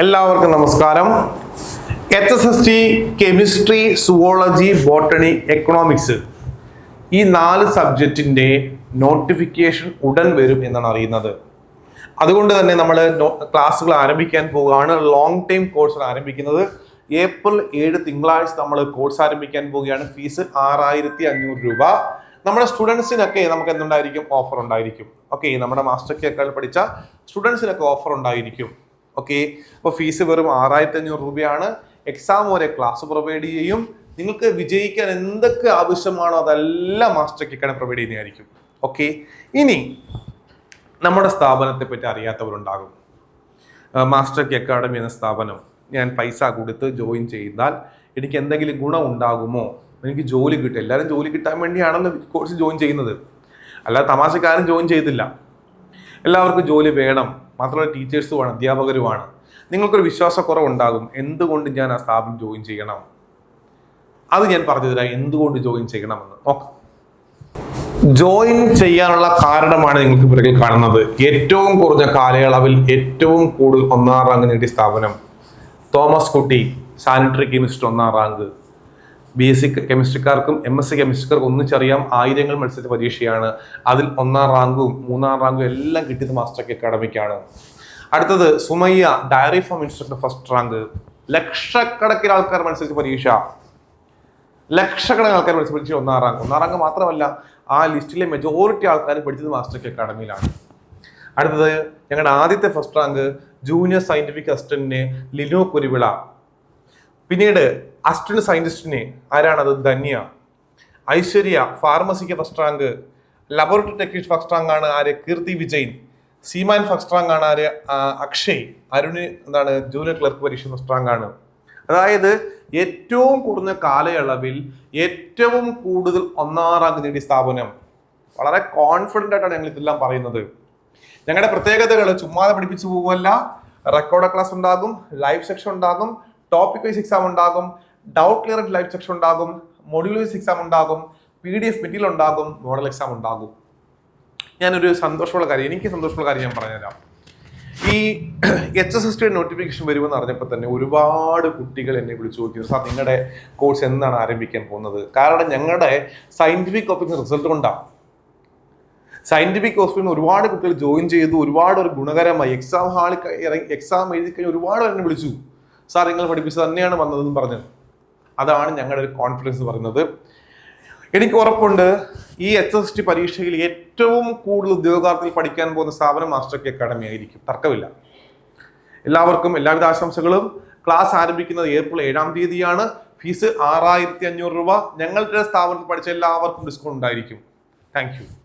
എല്ലാവർക്കും നമസ്കാരം. H S S T chemistry zoology botany economics ഈ നാല് സബ്ജക്റ്റിന്റെ നോട്ടിഫിക്കേഷൻ ഉടൻ വരും എന്നാണ് അറിയുന്നത്. അതുകൊണ്ട് തന്നെ നമ്മൾ ക്ലാസ്സുകൾ ആരംഭിക്കാൻ പോവുകയാണ്. ലോങ് ടൈം കോഴ്സ് ആരംഭിക്കുന്നത്. ഏപ്രിൽ ഏഴ് തിങ്കളാഴ്ച നമ്മൾ കോഴ്സ് ആരംഭിക്കാൻ പോവുകയാണ്. ഫീസ് ആറായിരത്തി അഞ്ഞൂറ് രൂപ. നമ്മുടെ സ്റ്റുഡൻസിനൊക്കെ നമുക്ക് എന്തുണ്ടായിരിക്കും? ഓഫർ ഉണ്ടായിരിക്കും. ഓക്കെ നമ്മുടെ മാസ്റ്റർ കേക്കാൾ പഠിച്ച സ്റ്റുഡൻസിനൊക്കെ ഓഫർ ഉണ്ടായിരിക്കും. ഓക്കെ അപ്പോൾ ഫീസ് വെറും ആറായിരത്തി അഞ്ഞൂറ് രൂപയാണ്. എക്സാം വരെ ക്ലാസ് പ്രൊവൈഡ് ചെയ്യും. നിങ്ങൾക്ക് വിജയിക്കാൻ എന്തൊക്കെ ആവശ്യമാണോ അതെല്ലാം മാസ്റ്റർ കേക്കാണ് പ്രൊവൈഡ് ചെയ്യുന്നതായിരിക്കും. ഓക്കെ ഇനി നമ്മുടെ സ്ഥാപനത്തെ പറ്റി അറിയാത്തവരുണ്ടാകും. മാസ്റ്റർ കി അക്കാഡമി എന്ന സ്ഥാപനം ഞാൻ പൈസ കൊടുത്ത് ജോയിൻ ചെയ്താൽ എനിക്ക് എന്തെങ്കിലും ഗുണം ഉണ്ടാകുമോ എനിക്ക് ജോലി കിട്ടും. എല്ലാവരും ജോലി കിട്ടാൻ വേണ്ടിയാണല്ലോ കോഴ്സ് ജോയിൻ ചെയ്യുന്നത്. അല്ലാതെ തമാശക്കാരും ജോയിൻ ചെയ്തില്ല. എല്ലാവർക്കും ജോലി വേണം. മാത്രമല്ല ടീച്ചേഴ്സുമാണ് അധ്യാപകരുമാണ്. നിങ്ങൾക്കൊരു വിശ്വാസക്കുറവുണ്ടാകും. എന്തുകൊണ്ട് ഞാൻ ആ സ്ഥാപനം ജോയിൻ ചെയ്യണം? അത് ഞാൻ പറഞ്ഞു തരാം എന്തുകൊണ്ട് ജോയിൻ ചെയ്യണമെന്ന്. നോക്കാം. ജോയിൻ ചെയ്യാനുള്ള കാരണമാണ് നിങ്ങൾക്ക് പിറകിൽ കാണുന്നത്. ഏറ്റവും കുറഞ്ഞ കാലയളവിൽ ഏറ്റവും കൂടുതൽ ഒന്നാം റാങ്ക് നേടിയ സ്ഥാപനം തോമസ് കുട്ടി സാനിറ്ററി കെമിസ്റ്റ് ഒന്നാം റാങ്ക്. ബി എസ് സി കെമിസ്ട്രിക്കാർക്കും എം എസ് സി കെമിസ്ട്രിക്കാർക്കും ഒന്നിച്ചറിയാം ആയിരങ്ങൾ മത്സരിച്ച പരീക്ഷയാണ്. അതിൽ ഒന്നാം റാങ്കും മൂന്നാം റാങ്കും എല്ലാം കിട്ടിയത് മാസ്റ്റർ അക്കാഡമിക്കാണ് അടുത്തത് Sumayya dairy farm institute first rank ലക്ഷക്കണക്കിന് ആൾക്കാർ മത്സരിച്ച പരീക്ഷ. ലക്ഷക്കണക്കിന് ആൾക്കാർ മത്സരിച്ച് പരീക്ഷ ഒന്നാം റാങ്ക്. ഒന്നാം റാങ്ക് മാത്രമല്ല ആ ലിസ്റ്റിലെ മെജോറിറ്റി ആൾക്കാർ പഠിച്ചത് മാസ്റ്റർ അക്കാഡമിയിലാണ് അടുത്തത് ഞങ്ങളുടെ ആദ്യത്തെ ഫസ്റ്റ് റാങ്ക് ജൂനിയർ സയന്റിഫിക് അസിസ്റ്റന്റിന് ലിനോ കുരുവിള. പിന്നീട് അസിസ്റ്റന്റ് സയന്റിസ്റ്റിന് ആരാണത്? Dhanya. Aishwarya ഫാർമസിക്ക് first rank laboratory technician first rank ആണ് ആര്? Keerthi Vijayan. Seaman first rank ആണ് ആര്? അക്ഷയ്. അരുണ് എന്താണ് ജൂനിയർ ക്ലർക്ക് പരീക്ഷ ഫസ്റ്റ് റാങ്ക് ആണ്. അതായത് ഏറ്റവും കുറഞ്ഞ കാലയളവിൽ ഏറ്റവും കൂടുതൽ ഒന്നാം റാങ്ക് നേടിയ സ്ഥാപനം. വളരെ കോൺഫിഡന്റ് ആയിട്ടാണ് ഞങ്ങൾ ഇതെല്ലാം പറയുന്നത്. ഞങ്ങളുടെ പ്രത്യേകതകൾ ചുമ്മാതെ പഠിപ്പിച്ചു പോകുമല്ല റെക്കോർഡ് ക്ലാസ് ഉണ്ടാകും ലൈവ് സെക്ഷൻ ഉണ്ടാകും ടോപ്പിക് വൈസ് എക്സാം ഉണ്ടാകും. ഡൗട്ട് ക്ലിയർ ലൈവ് സെക്ഷൻ ഉണ്ടാകും മൊഡ്യൂൾ വൈസ് എക്സാം ഉണ്ടാകും പി ഡി എഫ് മെറ്റീരിയൽ ഉണ്ടാകും മോഡൽ എക്സാം ഉണ്ടാകും. ഞാനൊരു സന്തോഷമുള്ള കാര്യം എനിക്ക് സന്തോഷമുള്ള കാര്യം ഞാൻ പറഞ്ഞുതരാം. ഈ H S S T notification വരുമെന്ന് അറിഞ്ഞപ്പോൾ തന്നെ ഒരുപാട് കുട്ടികൾ എന്നെ വിളിച്ചു നോക്കി സാർ നിങ്ങളുടെ കോഴ്സ് എന്നാണ് ആരംഭിക്കാൻ പോകുന്നത്? കാരണം ഞങ്ങളുടെ സയന്റിഫിക് ഓഫീസിന് റിസൾട്ട് കൊണ്ടാണ് സയന്റിഫിക് ഹോസ്പിറ്റലിൽ ഒരുപാട് കുട്ടികൾ ജോയിൻ ചെയ്തു ഒരുപാട് ഒരു ഗുണകരമായി എക്സാം ഹാളിൽ ഇറങ്ങി എക്സാം എഴുതി കഴിഞ്ഞ് ഒരുപാട് എന്നെ വിളിച്ചു. സാർ നിങ്ങൾ പഠിപ്പിച്ചത് തന്നെയാണ് വന്നതെന്ന് പറഞ്ഞു. അതാണ് ഞങ്ങളുടെ ഒരു കോൺഫിഡൻസ് പറയുന്നത്. എനിക്ക് ഉറപ്പുണ്ട് ഈ എച്ച് എസ് ടി പരീക്ഷയിൽ ഏറ്റവും കൂടുതൽ ഉദ്യോഗാർത്ഥികൾ പഠിക്കാൻ പോകുന്ന സ്ഥാപനം മാസ്റ്റർ കെ അക്കാഡമി ആയിരിക്കും. തർക്കമില്ല. എല്ലാവർക്കും എല്ലാവിധ ആശംസകളും. ക്ലാസ് ആരംഭിക്കുന്നത് ഏപ്രിൽ ഏഴാം തീയതിയാണ്. ഫീസ് ആറായിരത്തി അഞ്ഞൂറ് രൂപ. ഞങ്ങളുടെ സ്ഥാപനത്തിൽ പഠിച്ച എല്ലാവർക്കും ഡിസ്കൗണ്ട് ഉണ്ടായിരിക്കും. താങ്ക്